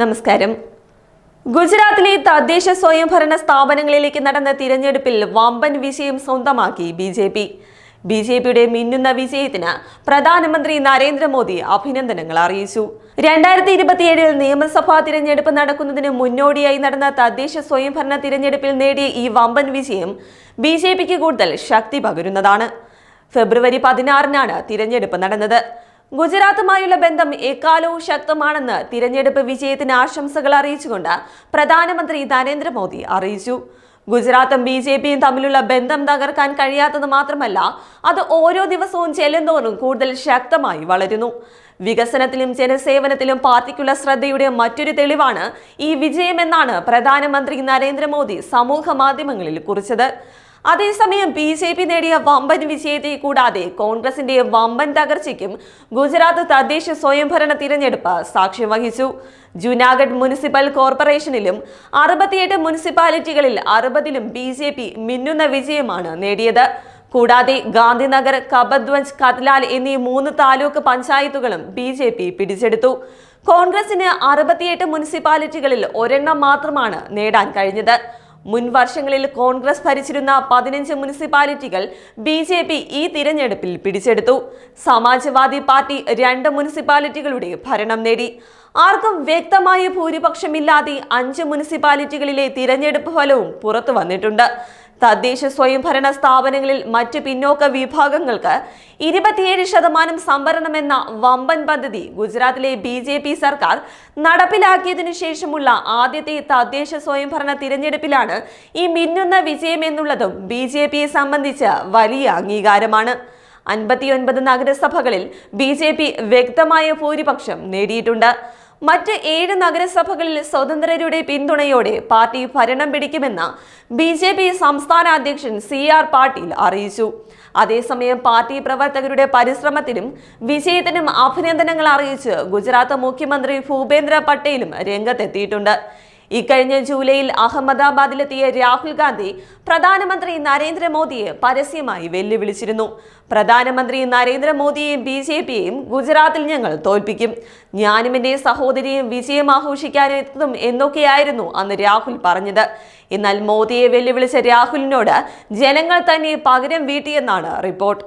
നമസ്കാരം. ഗുജറാത്തിലെ തദ്ദേശ സ്വയംഭരണ സ്ഥാപനങ്ങളിലേക്ക് നടന്ന തിരഞ്ഞെടുപ്പിൽ വമ്പൻ വിജയം സ്വന്തമാക്കി B J P. B J പിയുടെ മിന്നുന്ന വിജയത്തിന് പ്രധാനമന്ത്രി നരേന്ദ്രമോദി അഭിനന്ദനങ്ങൾ അറിയിച്ചു. രണ്ടായിരത്തി ഇരുപത്തിയേഴിൽ നിയമസഭാ തിരഞ്ഞെടുപ്പ് നടക്കുന്നതിന് മുന്നോടിയായി നടന്ന തദ്ദേശ സ്വയംഭരണ തിരഞ്ഞെടുപ്പിൽ നേടിയ ഈ വമ്പൻ വിജയം ബി ജെ പിക്ക് കൂടുതൽ ശക്തി പകരുന്നതാണ്. ഫെബ്രുവരി പതിനാറിനാണ് തിരഞ്ഞെടുപ്പ് നടന്നത്. ഗുജറാത്തുമായുള്ള ബന്ധം എക്കാലവും ശക്തമാണെന്ന് തിരഞ്ഞെടുപ്പ് വിജയത്തിന് ആശംസകൾ അറിയിച്ചുകൊണ്ട് പ്രധാനമന്ത്രി നരേന്ദ്രമോദി അറിയിച്ചു. ഗുജറാത്തും ബി ജെ പിയും തമ്മിലുള്ള ബന്ധം തകർക്കാൻ കഴിയാത്തത് മാത്രമല്ല അത് ഓരോ ദിവസവും ചെല്ലുന്തോറും കൂടുതൽ ശക്തമായി വളരുന്നു. വികസനത്തിലും ജനസേവനത്തിലും പാർട്ടിക്കുള്ള ശ്രദ്ധയുടെ മറ്റൊരു തെളിവാണ് ഈ വിജയമെന്നാണ് പ്രധാനമന്ത്രി നരേന്ദ്രമോദി സമൂഹ മാധ്യമങ്ങളിൽ കുറിച്ചത്. അതേസമയം ബി ജെ പി നേടിയ വമ്പൻ വിജയത്തെ കൂടാതെ കോൺഗ്രസിന്റെ വമ്പൻ തകർച്ചയ്ക്കും ഗുജറാത്ത് തദ്ദേശ സ്വയംഭരണ തിരഞ്ഞെടുപ്പ് സാക്ഷ്യം വഹിച്ചു. ജുനാഗഡ് മുനിസിപ്പൽ കോർപ്പറേഷനിലും അറുപത്തിയെട്ട് മുനിസിപ്പാലിറ്റികളിൽ അറുപതിലും ബി ജെ പി മിന്നുന്ന വിജയമാണ് നേടിയത്. കൂടാതെ ഗാന്ധിനഗർ കബദ്വഞ്ച് കത്ലാൽ എന്നീ മൂന്ന് താലൂക്ക് പഞ്ചായത്തുകളും ബി ജെ പി പിടിച്ചെടുത്തു. കോൺഗ്രസിന് അറുപത്തിയെട്ട് മുനിസിപ്പാലിറ്റികളിൽ ഒരെണ്ണം മാത്രമാണ് നേടാൻ കഴിഞ്ഞത്. മുൻ വർഷങ്ങളിൽ കോൺഗ്രസ് ഭരിച്ചിരുന്ന പതിനഞ്ച് മുനിസിപ്പാലിറ്റികൾ ബി ജെ പി ഈ തിരഞ്ഞെടുപ്പിൽ പിടിച്ചെടുത്തു. സമാജ്വാദി പാർട്ടി രണ്ട് മുനിസിപ്പാലിറ്റികളുടെ ഭരണം നേടി. ആർക്കും വ്യക്തമായ ഭൂരിപക്ഷമില്ലാതെ അഞ്ച് മുനിസിപ്പാലിറ്റികളിലെ തിരഞ്ഞെടുപ്പ് ഫലവും പുറത്തു വന്നിട്ടുണ്ട്. തദ്ദേശ സ്വയംഭരണ സ്ഥാപനങ്ങളിൽ മറ്റ് പിന്നോക്ക വിഭാഗങ്ങൾക്ക് ഇരുപത്തിയേഴ് ശതമാനം സംവരണമെന്ന വമ്പൻ പദ്ധതി ഗുജറാത്തിലെ ബി ജെ പി സർക്കാർ നടപ്പിലാക്കിയതിനു ശേഷമുള്ള ആദ്യത്തെ തദ്ദേശ സ്വയംഭരണ തിരഞ്ഞെടുപ്പിലാണ് ഈ മിന്നുന്ന വിജയം എന്നുള്ളതും ബി ജെ പിയെ സംബന്ധിച്ച് വലിയ അംഗീകാരമാണ്. അൻപത്തിയൊൻപത് നഗരസഭകളിൽ ബി ജെ പി വ്യക്തമായ ഭൂരിപക്ഷം നേടിയിട്ടുണ്ട്. മറ്റ് ഏഴ് നഗരസഭകളിൽ സ്വതന്ത്രരുടെ പിന്തുണയോടെ പാർട്ടി ഭരണം പിടിക്കുമെന്ന് ബി ജെ പി സംസ്ഥാന അധ്യക്ഷൻ സി ആർ പാട്ടീൽ അറിയിച്ചു. അതേസമയം പാർട്ടി പ്രവർത്തകരുടെ പരിശ്രമത്തിനും വിജയത്തിനും അഭിനന്ദനങ്ങൾ അറിയിച്ച് ഗുജറാത്ത് മുഖ്യമന്ത്രി ഭൂപേന്ദ്ര പട്ടേലും രംഗത്തെത്തിയിട്ടുണ്ട്. ഇക്കഴിഞ്ഞ ജൂലൈയിൽ അഹമ്മദാബാദിലെത്തിയ രാഹുൽ ഗാന്ധി പ്രധാനമന്ത്രി നരേന്ദ്രമോദിയെ പരസ്യമായി വെല്ലുവിളിച്ചിരുന്നു. പ്രധാനമന്ത്രി നരേന്ദ്രമോദിയെയും ബി ജെ പിയെയും ഗുജറാത്തിൽ ഞങ്ങൾ തോൽപ്പിക്കും. ഞാനും എന്റെ സഹോദരിയും വിജയം ആഘോഷിക്കാനെത്തും എന്നൊക്കെയായിരുന്നു അന്ന് രാഹുൽ പറഞ്ഞത്. എന്നാൽ മോദിയെ വെല്ലുവിളിച്ച രാഹുലിനോട് ജനങ്ങൾ തന്നെ പകരം വീട്ടിയെന്നാണ് റിപ്പോർട്ട്.